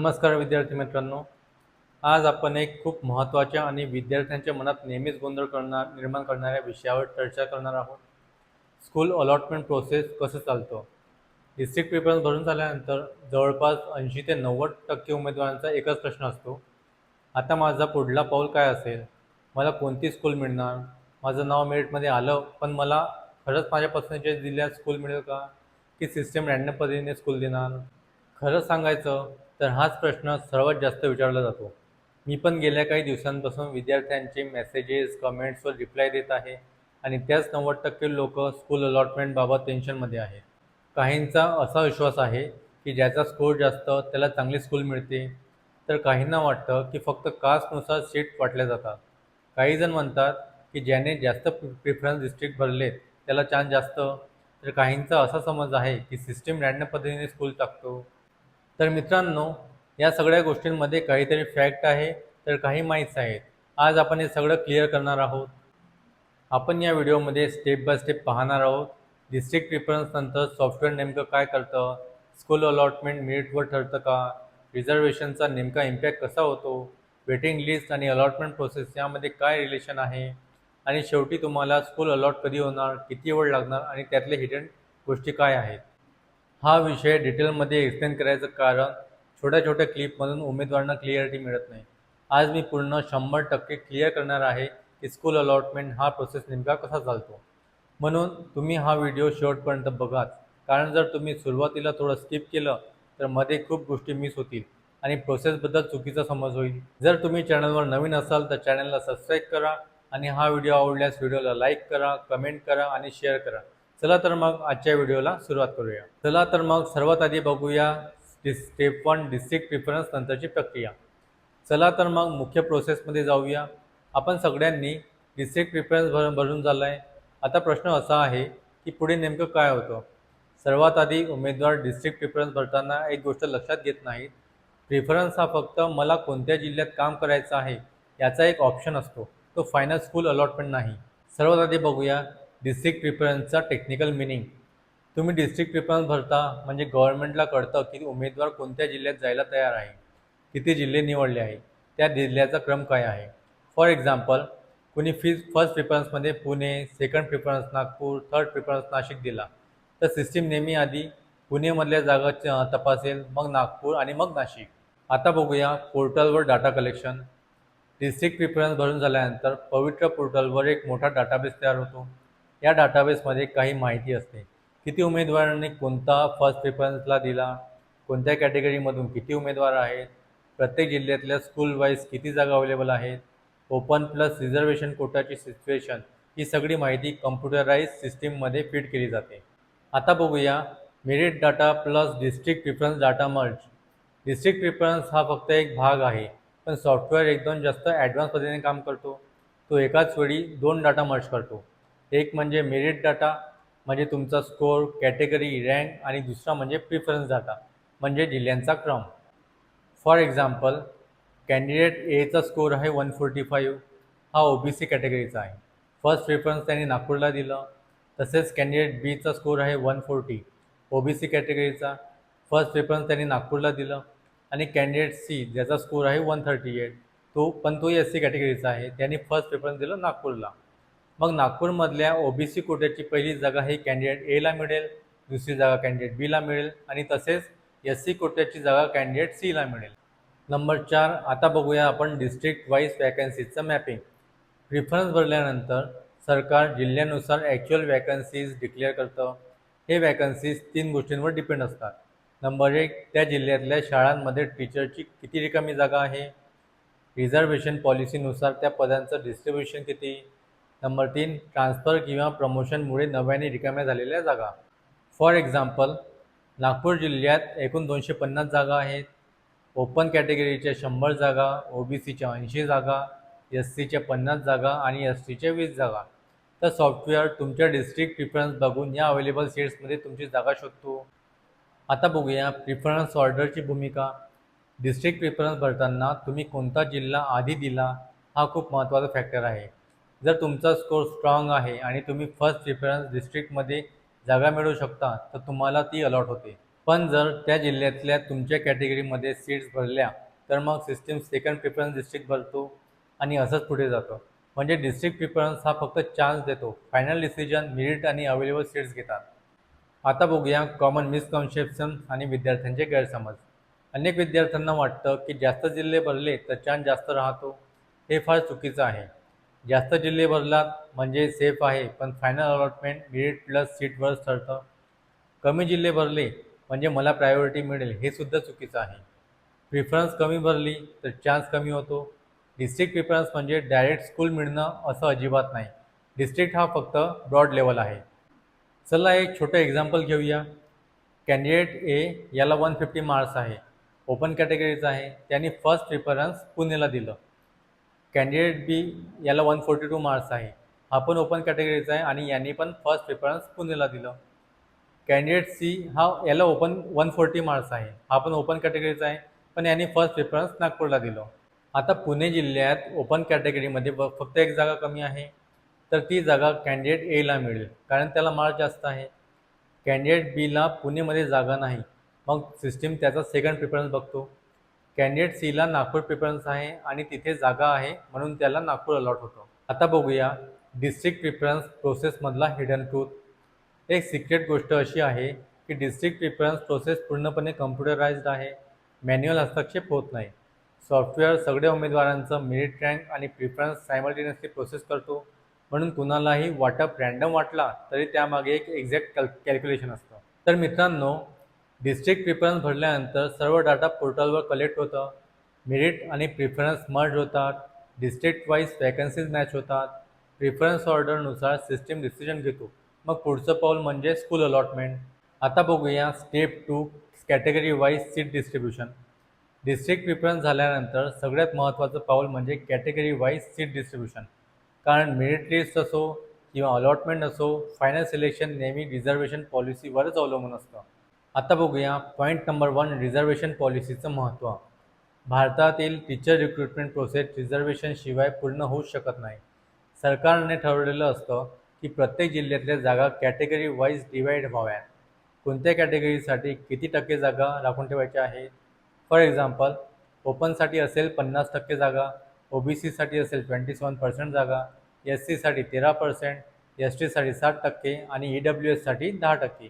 नमस्कार विद्यार्थी मित्रांनो. आज आपण एक खूप महत्त्वाच्या आणि विद्यार्थ्यांच्या मनात नेहमीच गोंधळ करणार निर्माण करणाऱ्या विषयावर चर्चा करणार आहोत. स्कूल अलॉटमेंट प्रोसेस कसं चालतं? डिस्ट्रिक्ट पेपर्स भरून झाल्यानंतर जवळपास ऐंशी ते नव्वद टक्के उमेदवारांचा एकच प्रश्न असतो. आता माझा पुढला पाऊल काय असेल? मला कोणती स्कूल मिळणार? माझं नाव मेरिटमध्ये आलं पण मला खरंच माझ्या पर्सेंटेज जिल्ह्यात स्कूल मिळेल का? की सिस्टम रॅन्डम पद्धतीने स्कूल देणार? खरं सांगायचं तर हाच प्रश्न सर्वात जास्त विचारला जातो. मी पण गेल्या काही दिवसांपासून विद्यार्थ्यांचे मेसेजेस कमेंट्सवर रिप्लाय देत आहे आणि त्याच नव्वद टक्के लोक स्कूल अलॉटमेंटबाबत टेन्शनमध्ये आहेत काहींचा असा विश्वास आहे की ज्याचा स्कोर जास्त त्याला चांगली स्कूल मिळते. तर काहींना वाटतं की फक्त कास्टनुसार सीट वाटल्या जातात. काही जण म्हणतात की ज्याने जास्त प्रिफरन्स डिस्ट्रिक्ट भरलेत त्याला चान्स जास्त. तर काहींचा असा समज आहे की सिस्टीम रॅन्डम पद्धतीने स्कूल टाकतो. तर मित्रांनो या सगळ्या गोष्टींमध्ये काहीतरी फॅक्ट आहे तर काही माहीत आहेत. आज आपण हे सगळं क्लिअर करणार आहोत. आपण या व्हिडिओमध्ये स्टेप बाय स्टेप पाहणार आहोत. डिस्ट्रिक्ट प्रिफरन्स नंतर सॉफ्टवेअर नेमकं काय करतं? स्कूल अलॉटमेंट मेरिटवर ठरतं का? रिझर्वेशनचा नेमका इम्पॅक्ट कसा होतो? वेटिंग लिस्ट आणि अलॉटमेंट प्रोसेस यामध्ये काय रिलेशन आहे? आणि शेवटी तुम्हाला स्कूल अलॉट कधी होणार किती वेळ लागणार आणि त्यातले हिडन गोष्टी काय आहेत? हा विषय डिटेलमध्ये एक्सप्लेन करायचं कारण छोट्या छोट्या क्लिपमधून उमेदवारांना क्लिअरिटी मिळत नाही. आज मी पूर्ण शंभर टक्के क्लिअर करणार आहे की स्कूल अलॉटमेंट हा प्रोसेस नेमका कसा चालतो. म्हणून तुम्ही हा व्हिडिओ शेवटपर्यंत बघाच. कारण जर तुम्ही सुरुवातीला थोडं स्किप केलं तर मध्ये खूप गोष्टी मिस होतील आणि प्रोसेसबद्दल चुकीचा समज होईल. जर तुम्ही चॅनलवर नवीन असाल तर चॅनलला सबस्क्राईब करा आणि हा व्हिडिओ आवडल्यास व्हिडिओला लाईक करा कमेंट करा आणि शेअर करा. चला तर मग आजच्या व्हिडिओला सुरुवात करूया. चला तर मग सर्वात आधी बघूया स्टेप वन डिस्ट्रिक्ट प्रिफरन्स नंतरची प्रक्रिया. चला तर मग मुख्य प्रोसेसमध्ये जाऊया. आपण सगळ्यांनी डिस्ट्रिक्ट प्रिफरन्स भर भरून झाला आहे आता प्रश्न असा आहे की पुढे नेमकं काय होतं? सर्वात आधी उमेदवार डिस्ट्रिक्ट प्रिफरन्स भरताना एक गोष्ट लक्षात घेत नाहीत. प्रिफरन्स हा फक्त मला कोणत्या जिल्ह्यात काम करायचं आहे याचा एक ऑप्शन असतो. तो फायनल स्कूल अलॉटमेंट नाही. सर्वात आधी बघूया. डिस्ट्रिक्ट प्रिफरन्सचा टेक्निकल मिनिंग तुम्ही डिस्ट्रिक्ट प्रिफरन्स भरता म्हणजे गव्हर्नमेंटला कळतं की उमेदवार कोणत्या जिल्ह्यात जायला तयार आहे किती जिल्हे निवडले आहे त्या जिल्ह्याचा क्रम काय आहे. फॉर एक्झाम्पल कुणी फीज first प्रिफरन्समध्ये Pune second preference Nagpur third preference Nashik दिला. तर सिस्टीम नेहमी आधी पुणेमधल्या जागा च- तपासेल मग नागपूर आणि मग नाशिक. आता बघूया पोर्टलवर डाटा कलेक्शन डिस्ट्रिक्ट प्रिफरन्स भरून झाल्यानंतर पवित्र पोर्टलवर एक मोठा डाटाबेस तयार होतो. या डाटाबेसमध्ये काही माहिती असते. किती उमेदवारांनी कोणता फर्स्ट प्रिफरन्सला दिला? कोणत्या कॅटेगरीमधून किती उमेदवार आहेत? प्रत्येक जिल्ह्यातल्या स्कूल वाईज किती जागा अवेलेबल आहेत? ओपन प्लस रिझर्वेशन कोटाची सिच्युएशन ही सगळी माहिती कम्प्युटराईज सिस्टीममध्ये फीड केली जाते. आता बघूया merit data plus district preference data merge district preference हा फक्त एक भाग आहे पण सॉफ्टवेअर एकदम जास्त ॲडव्हान्स पद्धतीने काम करतो. तो एकाच वेळी दोन डाटा मर्ज करतो. एक म्हणजे मेरिट डाटा म्हणजे तुमचा स्कोअर कॅटेगरी रँक आणि दुसरा म्हणजे प्रिफरन्स डाटा म्हणजे जिल्ह्यांचा क्रम. फॉर एक्झाम्पल कॅन्डिडेट एचा स्कोर आहे वन फोर्टी फाईव्ह हा ओ बी सी कॅटेगरीचा आहे. फर्स्ट प्रिफरन्स त्यांनी नागपूरला दिलं. तसेच कॅन्डिडेट बीचा स्कोर आहे one forty O B C कॅटेगरीचा first preference त्यांनी नागपूरला दिलं. आणि कॅन्डिडेट सी ज्याचा स्कोर आहे वन थर्टी एट तो पण तो एस सी कॅटेगरीचा आहे. त्यांनी फर्स्ट प्रिफरन्स दिलं नागपूरला. मग नागपूरमधल्या ओ बी सी कोट्याची पहिली जागा ही कॅन्डिडेट एला मिळेल दुसरी जागा कॅन्डिडेट बीला मिळेल आणि तसेच एस सी कोट्याची जागा कॅन्डिडेट सीला मिळेल. नंबर चार आता बघूया आपण डिस्ट्रिक्ट वाईज वॅकन्सीजचं मॅपिंग प्रिफरन्स भरल्यानंतर सरकार जिल्ह्यानुसार ॲक्च्युअल वॅकन्सीज डिक्लेअर करतं. हे वॅकन्सीज तीन गोष्टींवर डिपेंड असतात. नंबर एक त्या जिल्ह्यातल्या शाळांमध्ये टीचरची किती रिकामी जागा आहे? रिझर्वेशन पॉलिसीनुसार त्या पदांचं डिस्ट्रीब्युशन किती? नंबर तीन ट्रान्सफर किंवा प्रमोशनमुळे नव्याने रिकाम्या झालेल्या जागा. फॉर एक्झाम्पल नागपूर जिल्ह्यात एकूण दोनशे पन्नास जागा आहेत. ओपन कॅटेगरीच्या शंभर जागा ओ बी सीच्या ऐंशी जागा एस सीच्या पन्नास जागा आणि एस टीच्या वीस जागा. तर सॉफ्टवेअर तुमच्या डिस्ट्रिक्ट प्रिफरन्स बघून या अवेलेबल सीट्समध्ये तुमची जागा शोधतो. आता बघूया प्रिफरन्स ऑर्डरची भूमिका. डिस्ट्रिक्ट प्रिफरन्स भरताना तुम्ही कोणता जिल्हा आधी दिला हा खूप महत्त्वाचा फॅक्टर आहे. जर तुमचा स्कोर स्ट्रॉंग आहे आणि तुम्ही फर्स्ट प्रिफरन्स डिस्ट्रिक्टमध्ये जागा मिळवू शकता तर तुम्हाला ती अलॉट होते. पण जर त्या जिल्ह्यातल्या तुमच्या कॅटेगरीमध्ये सीट्स भरल्या तर मग सिस्टीम सेकंड प्रिफरन्स डिस्ट्रिक्ट भरतो आणि असंच पुढे जातं. म्हणजे डिस्ट्रिक्ट प्रिफरन्स हा फक्त चान्स देतो. फायनल डिसिजन मेरिट आणि अवेलेबल सीट्स घेतात. आता बघूया कॉमन मिसकन्सेप्शन आणि विद्यार्थ्यांचे गैरसमज. अनेक विद्यार्थ्यांना वाटतं की जास्त जिल्हे भरले तर चान्स जास्त राहतो. हे फार चुकीचं आहे. जास्त जिल्हे भरलात म्हणजे सेफ आहे पण फायनल अलॉटमेंट मेरिट प्लस सीटवरच ठरतं. कमी जिल्हे भरले म्हणजे मला प्रायोरिटी मिळेल हे सुद्धा चुकीचं आहे. प्रिफरन्स कमी भरली तर चान्स कमी होतो. डिस्ट्रिक्ट प्रिफरन्स म्हणजे डायरेक्ट स्कूल मिळणं असं अजिबात नाही. डिस्ट्रिक्ट हा फक्त ब्रॉड लेवल आहे. चला एक छोटं एक्झाम्पल घेऊया. कॅन्डिडेट ए याला वन फिफ्टी मार्क्स आहे. ओपन कॅटेगरीचा आहे. त्यांनी फर्स्ट प्रिफरन्स पुणेला दिलं. कॅन्डिडेट बी याला वन फोर्टी टू मार्क्स आहे. हा पण ओपन कॅटेगरीचा आहे आणि यांनी पण फर्स्ट प्रिफरन्स पुणेला दिलं. कॅन्डिडेट सी हा याला ओपन वन फोर्टी मार्क्स आहे. हा पण ओपन कॅटेगरीचा आहे पण यांनी फर्स्ट प्रिफरन्स नागपूरला दिलं. आता पुणे जिल्ह्यात ओपन कॅटेगरीमध्ये ब फक्त एक जागा कमी आहे तर ती जागा कॅन्डिडेट एला मिळेल कारण त्याला मार्क जास्त आहे. कॅन्डिडेट बीला पुणेमध्ये जागा नाही. मग सिस्टीम त्याचा सेकंड प्रिफरन्स बघतो. कॅन्डिडेट सीला नागपूर प्रिफरन्स आहे आणि तिथे जागा आहे म्हणून त्याला नागपूर अलॉट होतो. आता बघूया डिस्ट्रिक्ट प्रिफरन्स प्रोसेसमधला हिडन ट्रूथ एक सिक्रेट गोष्ट अशी आहे की डिस्ट्रिक्ट प्रिफरन्स प्रोसेस पूर्णपणे कम्प्युटराइज्ड आहे. मॅन्युअल हस्तक्षेप होत नाही. सॉफ्टवेअर सगळ्या उमेदवारांचं मेरिट रँक आणि प्रिफरन्स सायमल्टेनियसली प्रोसेस करतो. म्हणून कुणालाही वाटप रँडम वाटला तरी त्यामागे एक एक्झॅक्ट कॅल कॅल्क्युलेशन असतं. तर मित्रांनो डिस्ट्रिक्ट प्रिफरन्स भरल्यानंतर सर्व डाटा पोर्टलवर कलेक्ट होतं. मेरिट आणि प्रिफरन्स मर्ज होतात. डिस्ट्रिक्ट वाईज वॅकन्सीज मॅच होतात. प्रिफरन्स ऑर्डरनुसार सिस्टीम डिसिजन घेतो. मग पुढचं पाऊल म्हणजे स्कूल अलॉटमेंट आता बघूया step two category wise seat distribution district preference झाल्यानंतर सगळ्यात महत्त्वाचं पाऊल म्हणजे कॅटेगरी वाईज सीट डिस्ट्रीब्युशन कारण मेरिट लिस्ट असो किंवा अलॉटमेंट असो फायनल सिलेक्शन नेहमी रिझर्वेशन पॉलिसीवरच अवलंबून असतं. आता बघूया पॉईंट नंबर वन रिझर्वेशन पॉलिसीचं महत्त्व. भारतातील टीचर रिक्रुटमेंट प्रोसेस रिझर्वेशनशिवाय पूर्ण होऊ शकत नाही. सरकारने ठरवलेलं असतं की प्रत्येक जिल्ह्यातल्या जागा कॅटेगरी वाईज डिवाईड व्हाव्या. कोणत्या कॅटेगरीसाठी किती टक्के जागा राखून ठेवायच्या आहेत फॉर एक्झाम्पल ओपनसाठी असेल पन्नास टक्के जागा ओ बी सीसाठी असेल ट्वेंटी सेवन पर्सेंट जागा एस सीसाठी तेरा पर्सेंट एस टीसाठी साठ टक्के आणि ई डब्ल्यू एससाठी दहा टक्के.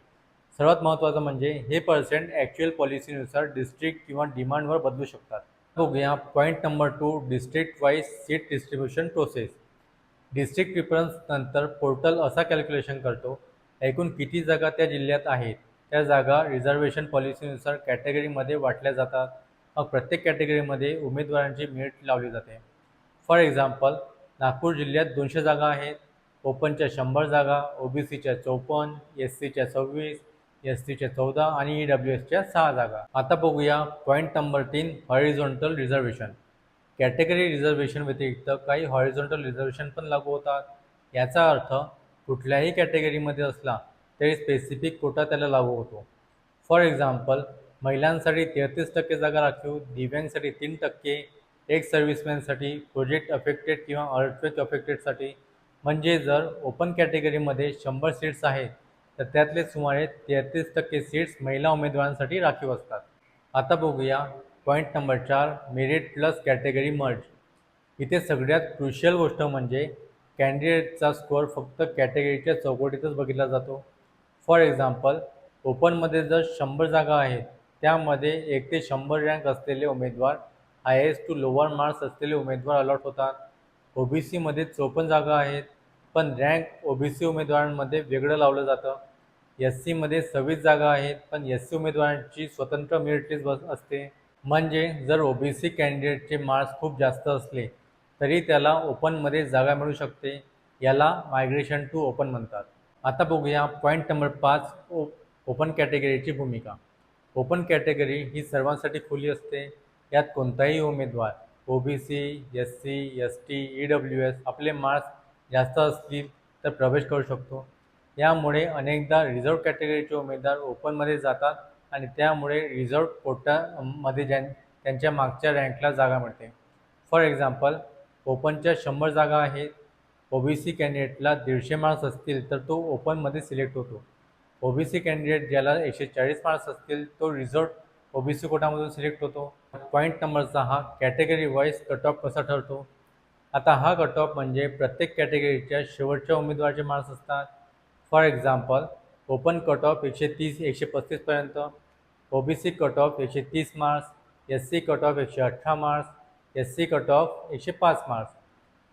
सर्वात महत्त्वाचं म्हणजे हे पर्सेंट ॲक्च्युअल पॉलिसीनुसार डिस्ट्रिक्ट किंवा डिमांडवर बदलू शकतात. बघूया point number two district wise seat distribution process district preference नंतर पोर्टल असा कॅल्क्युलेशन करतो एकूण किती जागा त्या जिल्ह्यात आहेत? त्या जागा रिझर्वेशन पॉलिसीनुसार कॅटेगरीमध्ये वाटल्या जातात. मग प्रत्येक कॅटेगरीमध्ये उमेदवारांची मेरिट लावली जाते. फॉर एक्झाम्पल नागपूर जिल्ह्यात दोनशे जागा आहेत. ओपनच्या शंभर जागा ओ बी सीच्या चौपन्न एस सीच्या सव्वीस एस टीच्या चौदा आणि ई डब्ल्यू एसच्या सहा जागा. आता बघूया पॉईंट नंबर तीन हॉरिझॉन्टल रिझर्वेशन कॅटेगरी रिझर्वेशन व्यतिरिक्त काही हॉरिझॉन्टल रिझर्वेशन पण लागू होतात. याचा अर्थ कुठल्याही कॅटेगरीमध्ये असला तरी स्पेसिफिक कोटा त्याला लागू होतो. फॉर एक्झाम्पल महिलांसाठी तेहतीस टक्के जागा राखीव दिव्यांसाठी तीन टक्के एक सर्व्हिसमॅनसाठी प्रोजेक्ट अफेक्टेड किंवा अर्थवेक अफेक्टेडसाठी म्हणजे जर ओपन कॅटेगरीमध्ये शंभर सीट्स आहेत तर त्यातले सुमारे तेहतीस टक्के सीट्स महिला उमेदवारांसाठी राखीव असतात. आता बघूया पॉईंट नंबर चार मेरिट प्लस कॅटेगरी मर्ज इथे सगळ्यात क्रुशियल गोष्ट म्हणजे कॅन्डिडेटचा स्कोअर फक्त कॅटेगरीच्या चौकटीतच बघितला जातो. फॉर एक्झाम्पल ओपनमध्ये जर शंभर जागा आहेत त्यामध्ये एक ते शंभर रँक असलेले उमेदवार हायेस्ट टू लोअर मार्क्स असलेले उमेदवार अलॉट होतात. ओ बी सीमध्ये चौपन्न जागा आहेत. पण रँक ओ बी सी उमेदवारांमध्ये वेगळं लावलं जातं. एस सीमध्ये सव्वीस जागा आहेत पण एस सी उमेदवारांची स्वतंत्र मेरिट लिस्ट बस असते. म्हणजे जर ओ बी सी कॅन्डिडेटचे मार्क्स खूप जास्त असले तरी त्याला ओपनमध्ये जागा मिळू शकते. याला मायग्रेशन टू ओपन म्हणतात. आता बघूया पॉईंट नंबर पाच ओ ओपन कॅटेगरीची भूमिका. ओपन कॅटेगरी ही सर्वांसाठी खुली असते. यात कोणताही उमेदवार O B C S C S T E W S आपले मार्क्स जास्त असतील तर प्रवेश करू शकतो. यामुळे अनेकदा रिझर्व कॅटेगरीचे उमेदवार ओपनमध्ये जातात आणि त्यामुळे रिझर्व कोटामध्ये ज्यां त्यांच्या मागच्या रँकला जागा मिळते. फॉर एक्झाम्पल ओपनच्या शंभर जागा आहेत. ओ बी सी कॅन्डिडेटला दीडशे मार्क्स असतील तर तो ओपनमध्ये सिलेक्ट होतो. ओ बी सी कॅन्डिडेट ज्याला एकशे चाळीस मार्क्स असतील तो रिझर्व सी कोटामधून सिलेक्ट होतो. पॉईंट नंबरचा हा कॅटेगरी वाईज कट ऑफ कसा ठरतो? आता हा कट ऑफ म्हणजे प्रत्येक कॅटेगरीच्या शेवटच्या उमेदवाराचे मार्क्स असतात. For example open cut off एकशे तीस एकशे पस्तीसपर्यंत ओ बी कट ऑफ एकशे तीस marks. S C cut off एकशे अठरा marks. S C cut off एकशे पाच मार्क्स.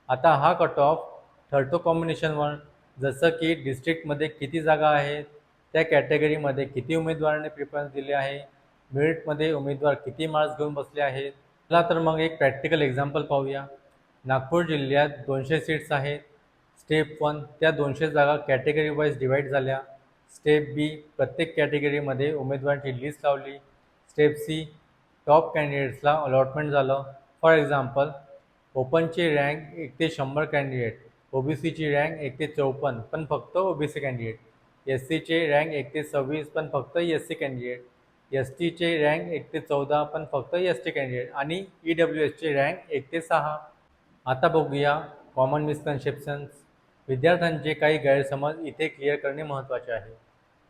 आता हा कट ऑफ ठरतो कॉम्बिनेशनवर जसं की डिस्ट्रिक्टमध्ये किती जागा आहेत त्या कॅटेगरीमध्ये किती उमेदवारांनी प्रिफरन्स दिले आहे मेरिटमध्ये उमेदवार किती मार्क्स घेऊन बसले आहेत. चला तर मग एक प्रॅक्टिकल एक्झाम्पल पाहूया. नागपूर जिल्ह्यात दोनशे सीट्स आहेत. स्टेप वन त्या दोनशे जागा कॅटेगरी वाईज डिवाईड झाल्या. स्टेप बी प्रत्येक कॅटेगरीमध्ये उमेदवारांची लिस्ट लावली. स्टेप सी टॉप कॅन्डिडेट्सला अलॉटमेंट झालं. फॉर एक्झाम्पल ओपनची रँक एक ते शंभर कॅन्डिडेट ओबीसीची रँक एक ते चौपन्न पण फक्त O B C candidate S सीचे रँक एक ते सव्वीस पण फक्त एस सी कॅन्डिडेट एस टीचे रँक एक ते चौदा पण फक्त एस टी कॅन्डिडेट आणि ई डब्ल्यू एसचे रँक एक ते सहा. आता बघूया कॉमन मिसकन्सेप्शन्स विद्यार्थ्यांचे काही गैरसमज इथे क्लिअर करणे महत्त्वाचे आहे.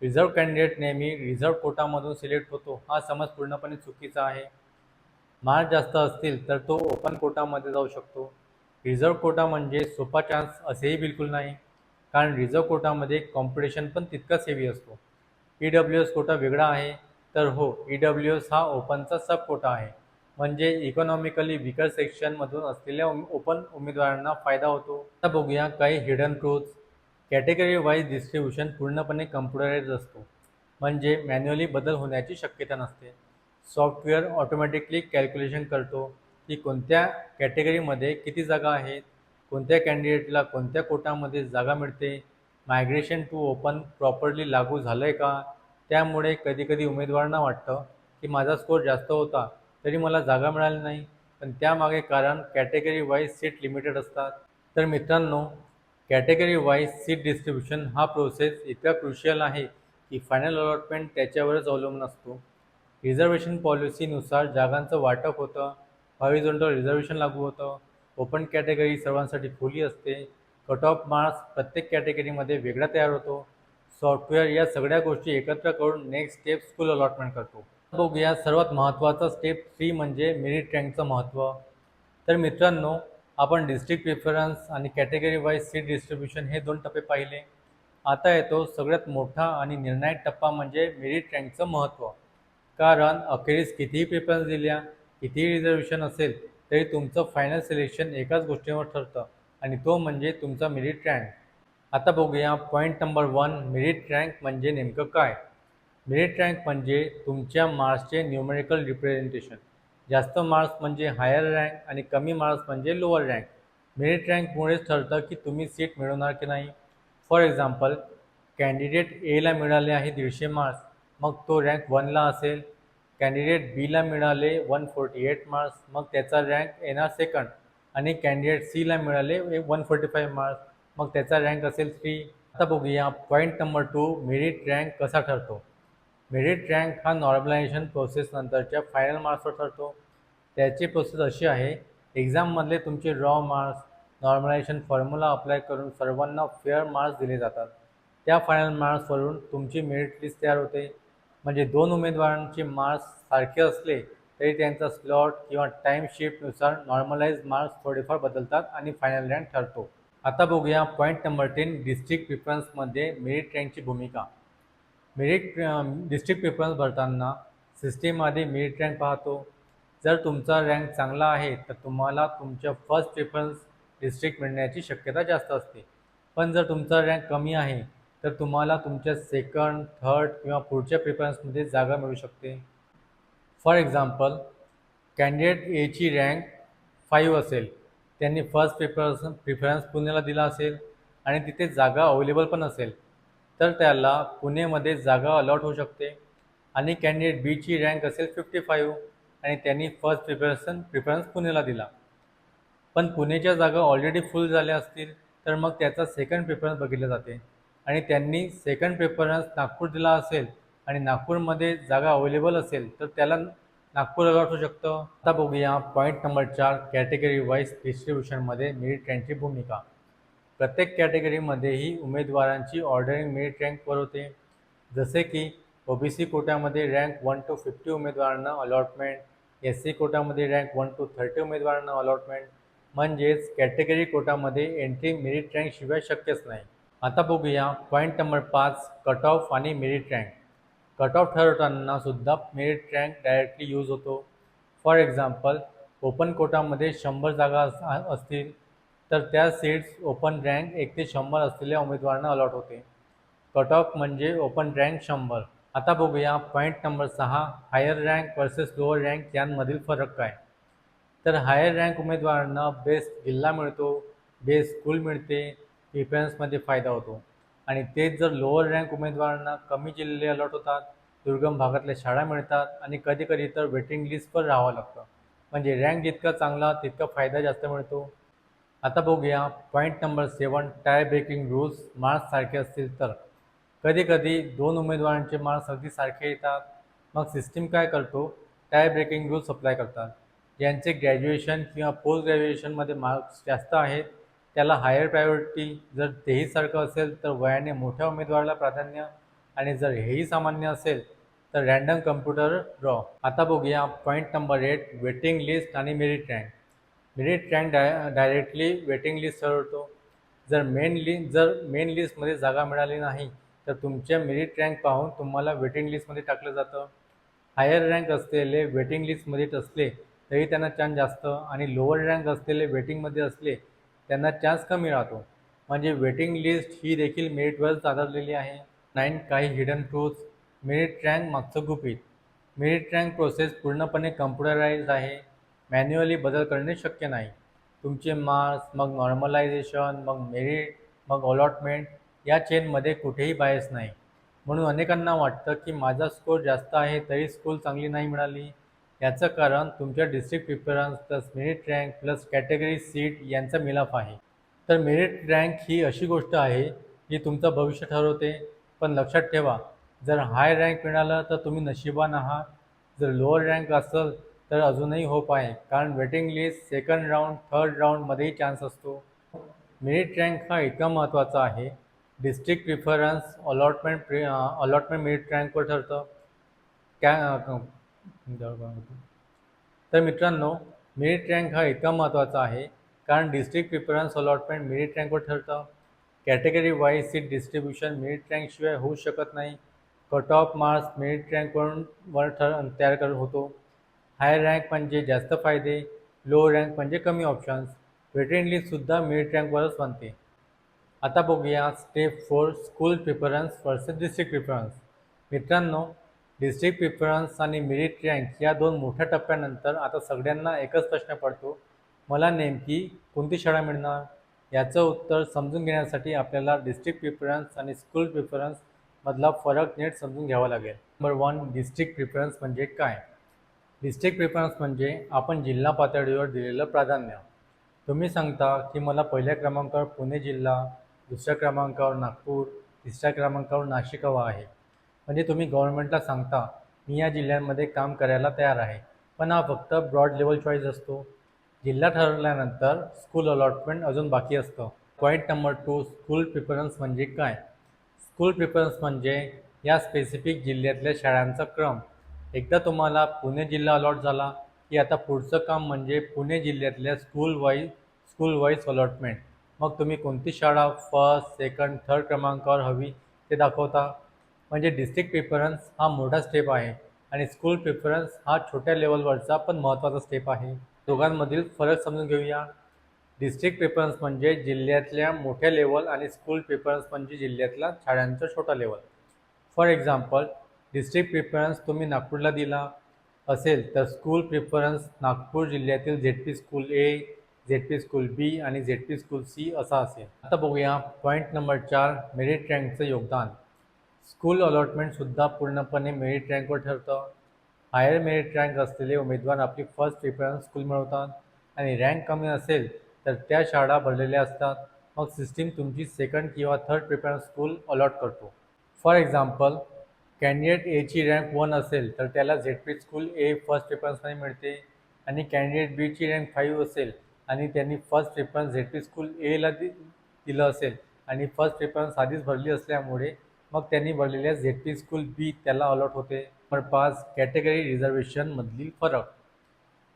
रिझर्व कॅन्डिडेट नेहमी रिझर्व कोटामधून सिलेक्ट होतो. हा समज पूर्णपणे चुकीचा आहे. मार्क जास्त असतील तर तो ओपन कोटामध्ये जाऊ शकतो. रिझर्व कोटा म्हणजे सोपा चान्स असेही बिलकुल नाही. कारण रिझर्व कोटामध्ये कॉम्पिटिशन पण तितकाच हेवी असतो. ई डब्ल्यू एस कोटा वेगळा आहे. तर हो ई डब्ल्यू एस हा ओपनचा सब कोटा आहे. म्हणजे इकॉनॉमिकली विकर सेक्शनमधून असलेल्या ओपन उमेदवारांना फायदा होतो. आता बघूया काही hidden truths category wise distribution पूर्णपणे कम्प्युटराइज असतो. म्हणजे मॅन्युअली बदल होण्याची शक्यता नसते. सॉफ्टवेअर ऑटोमॅटिकली कॅल्क्युलेशन करतो की कोणत्या कॅटेगरीमध्ये किती जागा आहेत कोणत्या कॅन्डिडेटला कोणत्या कोटामध्ये जागा मिळते मायग्रेशन टू ओपन प्रॉपरली लागू झालं आहे का? त्यामुळे कधीकधी उमेदवारांना वाटतं की माझा स्कोर जास्त होता तरी मला जागा मिळाली नाही. पण त्यामागे कारण कॅटेगरी वाईज सीट लिमिटेड असतात. तर मित्रांनो कॅटेगरी वाईज सीट डिस्ट्रीब्युशन हा प्रोसेस इतका क्रुशियल आहे की फायनल अलॉटमेंट त्याच्यावरच अवलंबून असतो. रिझर्वेशन पॉलिसीनुसार जागांचं वाटप होतं हॉरिझॉन्टल रिझर्वेशन लागू होतं ओपन कॅटेगरी सर्वांसाठी खुली असते कट ऑफ मार्क्स प्रत्येक कॅटेगरीमध्ये वेगळा तयार होतो सॉफ्टवेअर या सगळ्या गोष्टी एकत्र करून नेक्स्ट स्टेप स्कूल अलॉटमेंट करतो. बघूया सर्वात महत्त्वाचा स्टेप थ्री म्हणजे मेरिट रँकचं महत्त्व तर मित्रांनो आपण डिस्ट्रिक्ट प्रिफरन्स आणि कॅटेगरी वाईज सीट डिस्ट्रीब्युशन हे दोन टप्पे पाहिले. आता येतो सगळ्यात मोठा आणि निर्णायक टप्पा म्हणजे मेरिट रँकचं महत्त्व कारण अखेरीस कितीही प्रिफरन्स दिल्या कितीही रिझर्वेशन असेल तरी तुमचं फायनल सिलेक्शन एकाच गोष्टीवर ठरतं आणि तो म्हणजे तुमचा मेरिट रँक आता बघूया point number one merit rank म्हणजे नेमकं काय? मेरिट रँक म्हणजे तुमच्या मार्क्सचे न्यूमेरिकल रिप्रेझेंटेशन. जास्त मार्क्स म्हणजे हायर रँक आणि कमी मार्क्स म्हणजे लोअर रँक. मेरिट रँकमुळेच ठरतं की तुम्ही सीट मिळवणार की नाही. फॉर एक्झाम्पल कॅन्डिडेट एला मिळाले आहे दीडशे मार्क्स मग तो रँक वनला असेल. कॅन्डिडेट बीला मिळाले वन फोर्टी एट मार्क्स मग त्याचा रँक येणार सेकंड. आणि कॅन्डिडेट सीला मिळाले वन फोर्टी फाईव्ह मार्क्स मग त्याचा रँक असेल थ्री. आता बघूया point number two merit rank कसा ठरतो. मेरिट रँक हा नॉर्मलायझेशन प्रोसेसनंतरच्या फायनल मार्क्सवर ठरतो. त्याची प्रोसेस अशी आहे एक्झाममधले तुमचे raw marks normalisation formula apply करून सर्वांना फेअर मार्क्स दिले जातात. त्या फायनल मार्क्सवरून तुमची मेरिट लिस्ट तयार होते. म्हणजे दोन उमेदवारांचे मार्क्स सारखे असले तरी त्यांचा स्लॉट किंवा टाईम शिफ्टनुसार नॉर्मलाइज मार्क्स थोडेफार बदलतात आणि फायनल रँक ठरतो. आता बघूया पॉईंट नंबर टेन डिस्ट्रिक्ट प्रिफरन्समध्ये मेरिट रँकची भूमिका. मेरिट डिस्ट्रिक्ट पेपर्स भरताना सिस्टीममध्ये मेरिट रँक पाहतो. जर तुमचा रँक चांगला आहे तर तुम्हाला तुमच्या फर्स्ट प्रिफरन्स डिस्ट्रिक्ट मिळण्याची शक्यता जास्त असते. पण जर तुमचा रँक कमी आहे तर तुम्हाला तुमच्या सेकंड थर्ड किंवा पुढच्या प्रिफरन्समध्ये जागा मिळू शकते. फॉर एक्झाम्पल कॅन्डिडेट एची रँक फाईव्ह असेल. त्यांनी फर्स्ट प्रिफरन्स प्रिफरन्स पुण्याला दिला असेल. आणि तिथे जागा अवेलेबल पण असेल. तर त्याला पुणेमध्ये जागा अलॉट होऊ शकते. आणि कॅन्डिडेट बीची रँक असेल फिफ्टी फाईव्ह आणि त्यांनी फर्स्ट प्रिफरन्सन प्रिफरन्स पुणेला दिला. पण पुणेच्या जागा ऑलरेडी फुल झाल्या असतील तर मग त्याचा सेकंड प्रिफरन्स बघितला जाते. आणि त्यांनी सेकंड प्रेफरन्स नागपूर दिला असेल आणि नागपूरमध्ये जागा अवेलेबल असेल तर त्याला नागपूर अलॉट होऊ शकतं. आता बघूया पॉईंट नंबर चार कॅटेगरी वाईज डिस्ट्रीब्युशनमध्ये मेरिट रँकची भूमिका. प्रत्येक कॅटेगरीमध्येही उमेदवारांची ऑर्डरिंग मेरिट रँकवर होते. जसे की ओ बी सी कोट्यामध्ये रँक वन टू फिफ्टी उमेदवारांना अलॉटमेंट एस सी कोटामध्ये रँक वन टू थर्टी उमेदवारांना अलॉटमेंट म्हणजेच कॅटेगरी कोटामध्ये एंट्री मेरिट रँकशिवाय शक्यच नाही. आता बघूया पॉईंट नंबर पाच कट ऑफ आणि मेरिट रँक कट ऑफ ठरवताना सुद्धा मेरिट रँक डायरेक्टली यूज होतो. फॉर एक्झाम्पल ओपन कोटामध्ये शंभर जागा अस असतील तर त्या सीट्स ओपन रँक एक ते शंभर असलेल्या उमेदवारांना अलॉट होते. कट ऑफ म्हणजे ओपन रँक शंभर. आता बघूया पॉईंट नंबर सहा higher rank versus lower rank यांमधील फरक काय? तर हायर रँक उमेदवारांना बेस्ट जिल्हा मिळतो बेस्ट स्कूल मिळते प्रिफरन्समध्ये फायदा होतो. आणि तेच जर लोअर रँक उमेदवारांना कमी जिल्हे अलॉट होतात दुर्गम भागातल्या शाळा मिळतात आणि कधीकधी तर वेटिंग लिस्टवर राहावं लागतं. म्हणजे रँक जितका चांगला तितका फायदा जास्त मिळतो. आता बघूया point number seven tie breaking rules marks सारखे असतील तर. कधी कधी दोन उमेदवारांचे मार्क्स अगदी सारखे येतात. मग सिस्टीम काय करतो? टायर ब्रेकिंग रूल्स अप्लाय करतात. ज्यांचे ग्रॅज्युएशन किंवा पोस्ट ग्रॅज्युएशनमध्ये मार्क्स जास्त आहेत त्याला हायर प्रायोरिटी जर तेही सारखं असेल तर वयाने मोठ्या उमेदवाराला प्राधान्य आणि जर हेही सामान्य असेल तर रँडम कम्प्युटर ड्रॉ आता बघूया point number eight waiting list आणि मेरिट रँक मेरिट रँक डाय डायरेक्टली वेटिंग लिस्ट ठरवतो. जर मेन लि जर मेन लिस्टमध्ये जागा मिळाली नाही तर तुमच्या मेरिट रँक पाहून तुम्हाला वेटिंग लिस्टमध्ये टाकलं जातं. हायर रँक असलेले वेटिंग लिस्टमध्ये असले तरी त्यांना चान्स जास्त आणि लोअर रँक असलेले वेटिंगमध्ये असले त्यांना चान्स कमी राहतो. म्हणजे वेटिंग लिस्ट ही देखील मेरिटवरच आधारलेली आहे. नाईन काही हिडन ट्रूथ्स मेरिट रँक मागचं गुपित. मेरिट रँक प्रोसेस पूर्णपणे कम्प्युटराइज आहे. मॅन्युअली बदल करणे शक्य नाही. तुमचे मार्क्स मग नॉर्मलायझेशन मग मेरिट मग अलॉटमेंट या चेनमध्ये कुठेही बायस नाही. म्हणून अनेकांना वाटतं की माझा स्कोर जास्त आहे तरी स्कूल चांगली नाही मिळाली. याचं कारण तुमच्या district preference plus merit rank plus category seat यांचा मिलाफ आहे. तर मेरिट रँक ही अशी गोष्ट आहे जी तुमचं भविष्य ठरवते. पण लक्षात ठेवा जर हाय रँक मिळालं तर तुम्ही नशिबान आहात. जर लोअर रँक असेल तर अजूनही होप आहे. कारण waiting list second round third राऊंडमध्येही chance असतो. मेरिट रँक हा इतका महत्त्वाचा आहे. डिस्ट्रिक्ट प्रिफरन्स अलॉटमेंट प्रि अलॉटमेंट मेरिट रँकवर ठरतं. कॅ तर मित्रांनो मेरिट रँक हा इतका महत्त्वाचा आहे. कारण डिस्ट्रिक्ट प्रिफरन्स अलॉटमेंट मेरिट रँकवर ठरतं. Category wise seat distribution merit रँकशिवाय होऊ शकत नाही. कट ऑफ मार्क्स मेरिट रँकवरून वर ठर तयार कर होतो. हाय रँक म्हणजे जास्त फायदे लो रँक म्हणजे कमी ऑप्शन्स वेटिंग लिस्टसुद्धा रँकवरच बनते. आता बघूया step four school preference versus district preference. मित्रांनो डिस्ट्रिक्ट प्रिफरन्स आणि मेरिट रँक या दोन मोठ्या टप्प्यानंतर आता सगळ्यांना एकच प्रश्न पडतो. मला नेमकी कोणती शाळा मिळणार? याचं उत्तर समजून घेण्यासाठी आपल्याला डिस्ट्रिक्ट प्रिफरन्स आणि स्कूल प्रिफरन्समधला फरक नीट समजून घ्यावा लागेल. नंबर वन डिस्ट्रिक्ट प्रिफरन्स म्हणजे काय? डिस्ट्रिक्ट प्रिफरन्स म्हणजे आपण जिल्हा पातळीवर दिलेलं प्राधान्य. तुम्ही सांगता की मला पहिल्या क्रमांकावर पुणे जिल्हा दुसऱ्या क्रमांकावर नागपूर तिसऱ्या क्रमांकावर नाशिक हवा आहे. म्हणजे तुम्ही गव्हर्नमेंटला सांगता मी या जिल्ह्यांमध्ये काम करायला तयार आहे पण हा फक्त ब्रॉड लेवल चॉईस असतो. जिल्हा ठरवल्यानंतर स्कूल अलॉटमेंट अजून बाकी असतं. Point number two school preference म्हणजे काय? स्कूल प्रिफरन्स म्हणजे या स्पेसिफिक जिल्ह्यातल्या शाळांचा क्रम. एकदा तुम्हाला पुणे जिल्हा अलॉट झाला की आता पुढचं काम म्हणजे पुणे जिल्ह्यातल्या school wise school wise allotment मग तुम्ही कोणती शाळा फर्स्ट सेकंड थर्ड क्रमांकावर हवी ते दाखवता. म्हणजे डिस्ट्रिक्ट प्रिफरन्स हा मोठा स्टेप आहे आणि स्कूल प्रिफरन्स हा छोट्या लेवलवरचा पण महत्त्वाचा स्टेप आहे. दोघांमधील फरक समजून घेऊया. डिस्ट्रिक्ट प्रिफरन्स म्हणजे जिल्ह्यातल्या मोठ्या लेवल आणि स्कूल प्रिफरन्स म्हणजे जिल्ह्यातला शाळांचा छोटा level for example district preference तुम्ही नागपूरला दिला असेल तर स्कूल प्रिफरन्स नागपूर जिल्ह्यातील Z P school A Z P school B आणि झेड पी स्कूल सी असा असेल. आता बघूया पॉईंट नंबर चार मेरिट रँकचं योगदान. स्कूल अलॉटमेंटसुद्धा पूर्णपणे मेरिट रँकवर ठरतं. हायर मेरिट रँक असलेले उमेदवार आपली फर्स्ट प्रिफरन्स स्कूल मिळवतात आणि रँक कमी असेल तर त्या शाळा भरलेल्या असतात. मग सिस्टीम तुमची सेकंड किंवा थर्ड प्रिफरन्स स्कूल अलॉट करतो. फॉर एक्झाम्पल कॅन्डिडेट एची रँक वन असेल तर त्याला Z P school A first प्रेफरन्समध्ये मिळते. आणि कॅन्डिडेट बीची रँक फाईव्ह असेल आणि त्यांनी first preference Z P school एला दि दिलं असेल. आणि फर्स्ट प्रेफरन्स आधीच भरली असल्यामुळे मग त्यांनी भरलेल्या झेड पी स्कूल बी त्याला अलॉट होते. नंबर पाच कॅटेगरी रिझर्वेशनमधील फरक.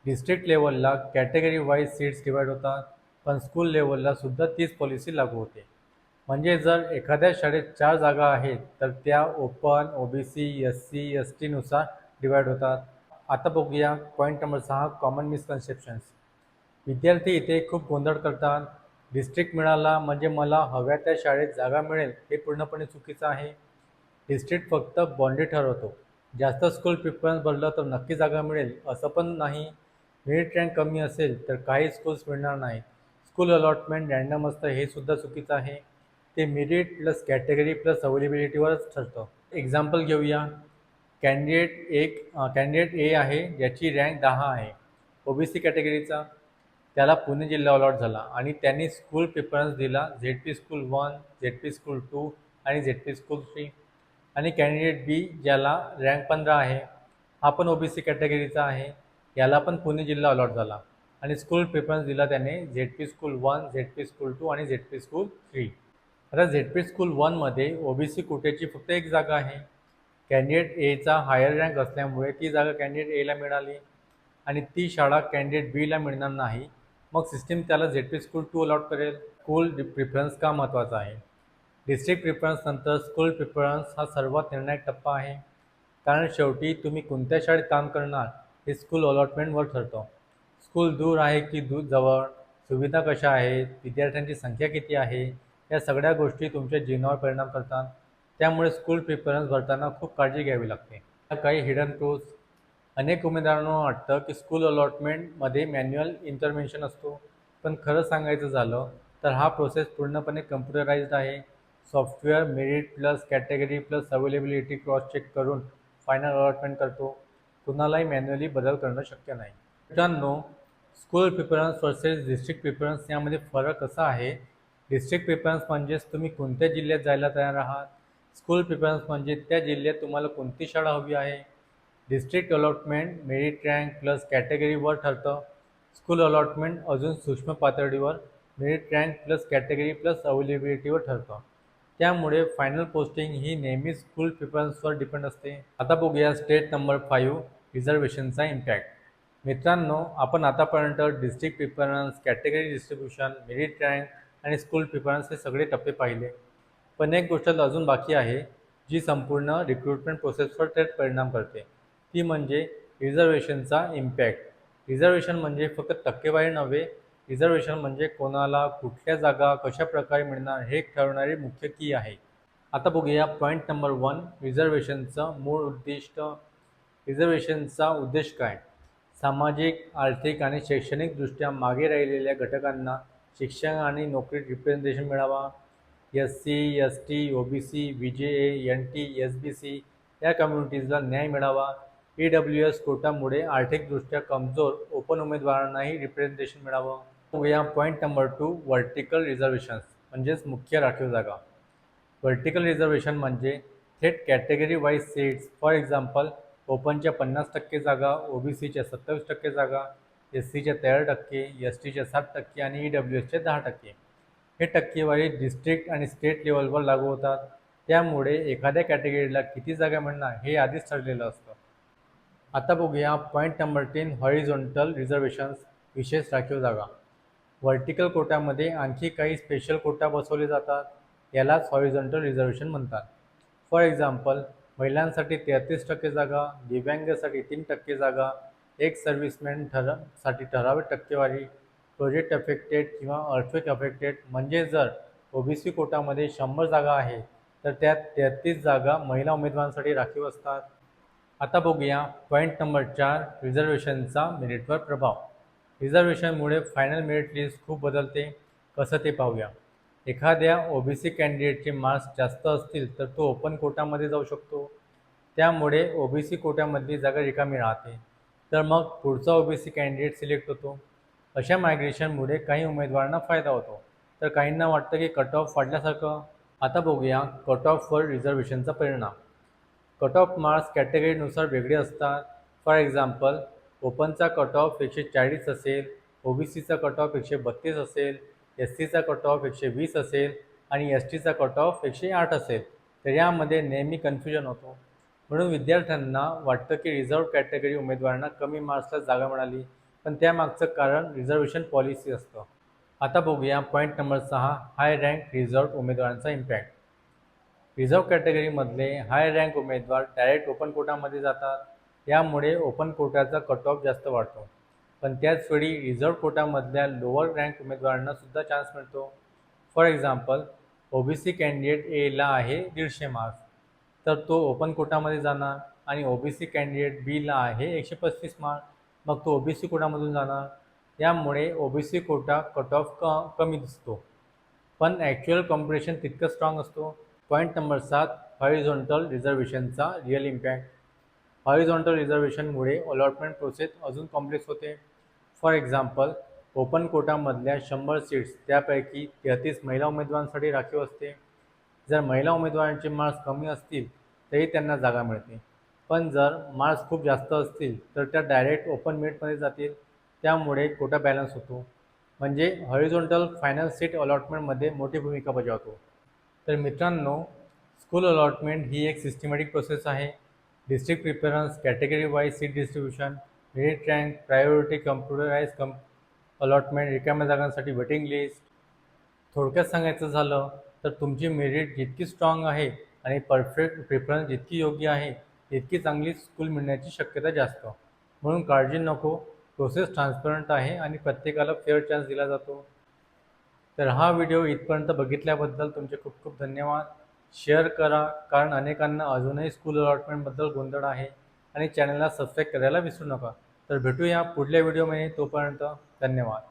डिस्ट्रिक्ट लेवलला कॅटेगरी वाईज सीट्स डिवाईड होतात पण स्कूल लेवलला सुद्धा तीच पॉलिसी लागू होते. म्हणजे जर एखाद्या शाळेत चार जागा आहेत तर त्या open OBC S C S टीनुसार divide होतात. आता बघूया पॉईंट नंबर सहा कॉमन मिसकन्सेप्शन्स विद्यार्थी इथे खूप गोंधळ करतात. डिस्ट्रिक्ट मिळाला म्हणजे मला हव्या त्या शाळेत जागा मिळेल हे पूर्णपणे चुकीचं आहे. डिस्ट्रिक्ट फक्त बॉन्डी ठरवतो. जास्त स्कूल प्रिफरन्स भरलं तर नक्की जागा मिळेल असं पण नाही. मेरिट रँक कमी असेल तर काही स्कूल्स मिळणार नाही स्कूल अलॉटमेंट रँडम असतं हे सुद्धा चुकीचं आहे. ते मेरिट प्लस कॅटेगरी प्लस अवेलेबिलिटीवरच ठरतं. एक्झाम्पल घेऊया. कॅन्डिडेट एक कॅन्डिडेट ए आहे ज्याची रँक दहा आहे. ओ बी सी कॅटेगरीचा त्याला पुणे जिल्हा अलॉट झाला आणि त्यांनी स्कूल प्रिफरन्स दिला. Z P school one Z P school two आणि झेड पी स्कूल थ्री आणि कॅन्डिडेट बी ज्याला रँक पंधरा आहे हा पण ओ बी सी कॅटेगरीचा आहे. याला पण पुणे जिल्हा अलॉट झाला. आणि स्कूल प्रिफरन्स दिला त्याने Z P school one Z P school two आणि झेड पी स्कूल थ्री आता झेड पी स्कूल वनमध्ये ओ बी सी कोट्याची फक्त एक जागा आहे. कॅन्डिडेट एचा हायर रँक असल्यामुळे ती जागा कॅन्डिडेट एला मिळाली आणि ती शाळा कॅन्डिडेट बीला मिळणार नाही. मग सिस्टीम त्याला Z P school two allot करेल. स्कूल प्रिफरन्स का महत्त्वाचा आहे? डिस्ट्रिक्ट प्रिफरन्स नंतर स्कूल प्रिफरन्स हा सर्वात निर्णायक टप्पा आहे. कारण शेवटी तुम्ही कोणत्या शाळेत काम करणार हे स्कूल अलॉटमेंटवर ठरतो. स्कूल दूर आहे की दूर जवळ? सुविधा कशा आहेत? विद्यार्थ्यांची संख्या किती आहे? या सगळ्या गोष्टी तुमच्या जीवनावर परिणाम करतात. त्यामुळे स्कूल प्रिफरन्स भरताना खूप काळजी घ्यावी लागते. काही हिडन टूल्स अनेक उमेदवारांना वाटतं की स्कूल अलॉटमेंटमध्ये मॅन्युअल इंटरव्हेन्शन असतो. पण खरं सांगायचं झालं तर हा प्रोसेस पूर्णपणे कम्प्युटराइज्ड आहे. Software merit plus category plus availability cross check करून फायनल अलॉटमेंट करतो. कुणालाही मॅन्युअली बदल करणं शक्य नाही. मित्रांनो school preference versus district preference यामध्ये फरक असा आहे? डिस्ट्रिक्ट प्रिफरन्स म्हणजेच तुम्ही कोणत्या जिल्ह्यात जायला तयार आहात? स्कूल प्रिफरन्स म्हणजे त्या जिल्ह्यात तुम्हाला कोणती शाळा हवी आहे? District allotment merit rank plus कॅटेगरीवर ठरतं. स्कूल अलॉटमेंट अजून सूक्ष्म पातळीवर merit rank plus category plus अवेलेबिलिटीवर ठरतं. त्यामुळे फायनल पोस्टिंग ही नेहमी स्कूल प्रिफरन्सवर डिपेंड असते. आता बघूया स्टेट नंबर फाईव्ह रिझर्वेशनचा इम्पॅक्ट मित्रांनो आपण आतापर्यंत district preference category distribution merit rank आणि स्कूल प्रिफरन्स हे सगळे टप्पे पाहिले. पण एक गोष्ट अजून बाकी आहे जी संपूर्ण रिक्रुटमेंट प्रोसेसवर थेट परिणाम करते. ती म्हणजे रिझर्वेशनचा इम्पॅक्ट रिझर्वेशन म्हणजे फक्त टक्केवारी नव्हे रिझर्वेशन म्हणजे कोणाला कुठल्या जागा कशा प्रकारे मिळणार हे ठरवणारी मुख्य की आहे. आता बघूया पॉईंट नंबर वन रिझर्वेशनचं मूळ उद्दिष्ट. रिझर्वेशनचा उद्देश काय? सामाजिक आर्थिक आणि शैक्षणिकदृष्ट्या मागे राहिलेल्या घटकांना शिक्षण आणि नोकरीत रिप्रेझेंटेशन मिळावा. S C S T O B C B J A N T S B C या कम्युनिटीजला न्याय मिळावा. ई डब्ल्यू एस कोटामुळे आर्थिकदृष्ट्या कमजोर ओपन उमेदवारांनाही रिप्रेझेंटेशन मिळावं. या point number two vertical reservations म्हणजेच मुख्य राखीव जागा. व्हर्टिकल रिझर्वेशन म्हणजे थेट category wise seats for example ओपनच्या पन्नास टक्के जागा ओ बी सीच्या सत्तावीस टक्के जागा एस सीचे तेरा टक्के एस टीचे सात टक्के आणि ई डब्ल्यू एसचे दहा टक्के. हे टक्केवारी डिस्ट्रिक्ट आणि स्टेट लेवलवर लागू होतात. त्यामुळे एखाद्या कॅटेगरीला किती जागा मिळणार हे आधीच ठरलेलं असतं. आता बघूया point number ten horizontal reservations विशेष राखीव जागा. व्हर्टिकल कोटामध्ये आणखी काही स्पेशल कोटा बसवले जातात. यालाच हॉरिझॉन्टल रिझर्वेशन म्हणतात. फॉर एक्झाम्पल महिलांसाठी तेहतीस टक्के जागा दिव्यांगासाठी तीन टक्के जागा एक सर्व्हिसमॅन ठरा साठी ठराविक टक्केवारी प्रोजेक्ट अफेक्टेड किंवा अर्थक्वेक अफेक्टेड म्हणजे जर ओ बी सी कोटामध्ये शंभर जागा आहे तर त्यात तेहतीस जागा महिला उमेदवारांसाठी राखीव असतात. आता बघूया पॉईंट नंबर चार रिझर्वेशनचा मेरिटवर प्रभाव. रिझर्वेशनमुळे फायनल मेरिट लिस्ट खूप बदलते. कसं ते पाहूया. एखाद्या ओ बी सी कॅन्डिडेटचे मार्क्स जास्त असतील तर तो ओपन कोटामध्ये जाऊ शकतो. त्यामुळे ओ बी सी कोट्यामधली जागा रिकामी राहते. तर मग पुढचा O B C candidate select होतो. अशा मायग्रेशनमुळे काही उमेदवारांना फायदा होतो. तर काहींना वाटतं की कट ऑफ वाढल्यासारखं आता बघूया कट ऑफवर रिझर्वेशनचा परिणाम. कट ऑफ मार्क्स कॅटेगरीनुसार वेगळे असतात. फॉर एक्झाम्पल ओपनचा कट ऑफ एकशे चाळीस असेल ओ बी सीचा कट ऑफ एकशे बत्तीस असेल एस सीचा कट ऑफ एकशे वीस असेल आणि एस टीचा कट ऑफ एकशे आठ असेल. तर यामध्ये नेहमी कन्फ्युजन होतो. म्हणून विद्यार्थ्यांना वाटतं की रिझर्व कॅटेगरी उमेदवारांना कमी मार्क्सला जागा मिळाली पण त्यामागचं कारण रिझर्वेशन पॉलिसी असतं. आता बघूया पॉईंट नंबर सहा हाय रँक रिझर्व उमेदवारांचा इम्पॅक्ट रिझर्व कॅटेगरीमधले हाय रँक उमेदवार डायरेक्ट ओपन कोटामध्ये जातात. यामुळे ओपन कोटाचा कट ऑफ जास्त वाढतो. पण त्याचवेळी रिझर्व कोटामधल्या लोअर रँक उमेदवारांना सुद्धा चान्स मिळतो. फॉर एक्झाम्पल ओबीसी कॅन्डिडेट एला आहे दीडशे मार्क्स तर तो ओपन कोटामध्ये जाणार आणि ओ बी सी कॅन्डिडेट बीला आहे एकशे पस्तीस मार्क मग तो ओ बी सी कोटामधून जाणार. यामुळे O B C quota cut off क कमी दिसतो. पण ॲक्च्युअल कॉम्पिटिशन तितकं स्ट्रॉंग असतो. पॉईंट नंबर सात हॉरिझॉन्टल रिझर्वेशनचा रिअल इम्पॅक्ट हॉरिझॉन्टल रिझर्वेशनमुळे अलॉटमेंट प्रोसेस अजून कॉम्प्लेक्स होते. फॉर एक्झाम्पल ओपन कोटामधल्या शंभर सीट्स त्यापैकी तेहतीस महिला उमेदवारांसाठी राखीव असते. जर महिला उमेदवारांचे मार्क्स कमी असतील तरी त्यांना जागा मिळते. पण जर मार्क्स खूप जास्त असतील तर त्या डायरेक्ट ओपन मेटमध्ये जातील. त्यामुळे कोटा बॅलन्स होतो. म्हणजे हॉरिझोंटल फायनल सीट अलॉटमेंटमध्ये मोठी भूमिका बजावतो. तर मित्रांनो स्कूल अलॉटमेंट ही एक सिस्टमॅटिक प्रोसेस आहे. District preference category wise seat distribution merit rank priority computerise cum allotment रिकाम्या जागांसाठी वेटिंग लिस्ट थोडक्यात सांगायचं झालं तर तुमची मेरिट जितकी स्ट्रॉंग आहे आणि परफेक्ट प्रिफरन्स जितकी योग्य आहे तितकी चांगली स्कूल मिळण्याची शक्यता जास्त. म्हणून काळजी नको प्रोसेस ट्रान्सपरंट आहे आणि प्रत्येकाला फेअर चान्स दिला जातो. तर हा व्हिडिओ इथपर्यंत बघितल्याबद्दल तुमचे खूप खूप धन्यवाद. शेअर करा कारण अनेकांना अजूनही स्कूल अलॉटमेंटबद्दल गोंधळ आहे आणि चॅनलला सबस्क्राईब करायला विसरू नका. तर भेटूया पुढल्या व्हिडिओमध्ये तोपर्यंत धन्यवाद.